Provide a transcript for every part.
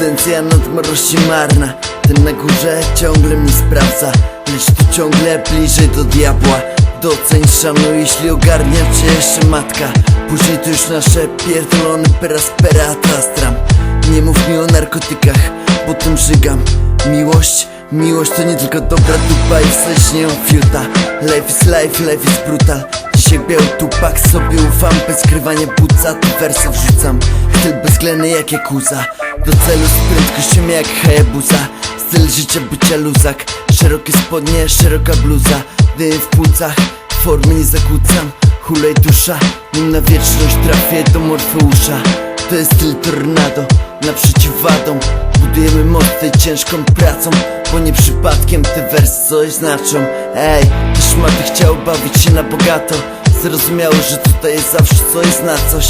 esencja nadmorości marna. Ten na górze ciągle mnie sprawdza Lecz tu ciągle bliżej do diabła. Doceń, szanuj, jeśli ogarnia cię jeszcze matka. Później to już nasze pierdolone peraspera stram Nie mów mi o narkotykach, bo tym żygam. Miłość, miłość to nie tylko dobra dupa i wstać nie fiuta. Life is life, life is brutal Dzisiaj biały tupak, sobie ufam Bez skrywania buca, te wersy wrzucam. Styl bezwzględny jak Yakuza Do celu z prędkością jak Hayabusa. Styl życia bycia luzak Szerokie spodnie, szeroka bluza. Dym w płucach, formy nie zakłócam Hulej dusza, nim na wieczność trafię do Morfeusza. To jest styl tornado, naprzeciw wadom Budujemy mosty ciężką pracą Bo nie przypadkiem te wersy coś znaczą. Ej, te szmaty chciał bawić się na bogato Zrozumiało, że tutaj jest zawsze coś na coś.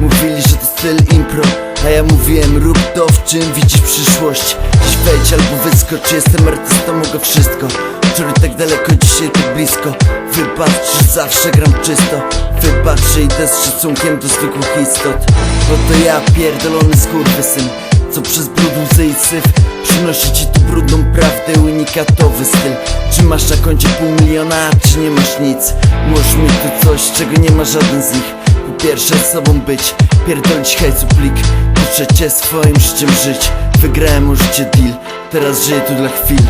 Mówili, że to styl impro A ja mówiłem rób to w czym widzisz przyszłość. Dziś wejdź albo wyskocz, jestem artystą, mogę wszystko. Wczoraj tak daleko, dzisiaj tak blisko. Wybacz, że zawsze gram czysto. Wybacz, że idę z szacunkiem do zwykłych istot. Oto ja, pierdolony skurwysyn Co przez brud, łzy i syf. Przynosi ci tu brudną prawdę, unikatowy styl. Czy masz na koncie pół miliona, czy nie masz nic? Możesz mieć tu coś, czego nie ma żaden z nich. Po pierwsze sobą być, pierdolić hejcu plik Po trzecie swoim życiem żyć. Wygrałem o życie deal, teraz żyję tu dla chwil.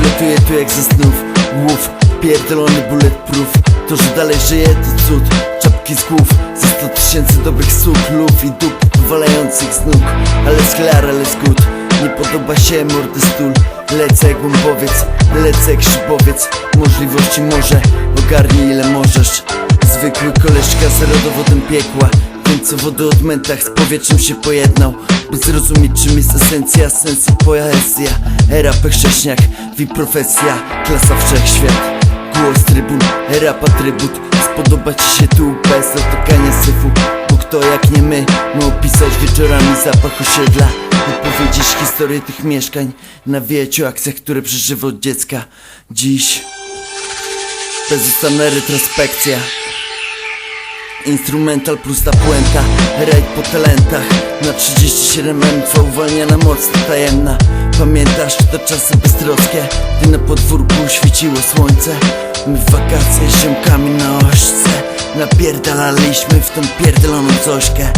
Wletuję tu jak ze snów, łów Pierdolony bulletproof. To, że dalej żyję to cud. Czapki z głów Ze sto tysięcy dobrych słów Luf i dup powalających z nóg Ale sklar, ale good Nie podoba się mordy stul Lecę jak łombowiec Lecę jak szybowiec. Możliwości może Ogarnij ile możesz. Zwykły koleżka z rodowodem piekła. Wiem co wody od mentach z powietrzem się pojednał. By zrozumieć czym jest esencja, sens i poezja. Era pechrześniak, wi profesja, klasa wszechświat. Głos trybun, rap atrybut Spodoba ci się tu bez otykania syfu kto jak nie my, ma opisać wieczorami zapach osiedla Opowiedzieć historię tych mieszkań. Nawijać o akcjach, które przeżywa od dziecka. Dziś Bezustanna retrospekcja. Instrumental plus ta puenta. Rajd po talentach. Na 37 M co uwalniana moc tajemna. Pamiętasz to czasy beztroskie? Gdy na podwórku świeciło słońce. My w wakacje ziomkami na ośce Napierdalaliśmy w tą pierdoloną cośkę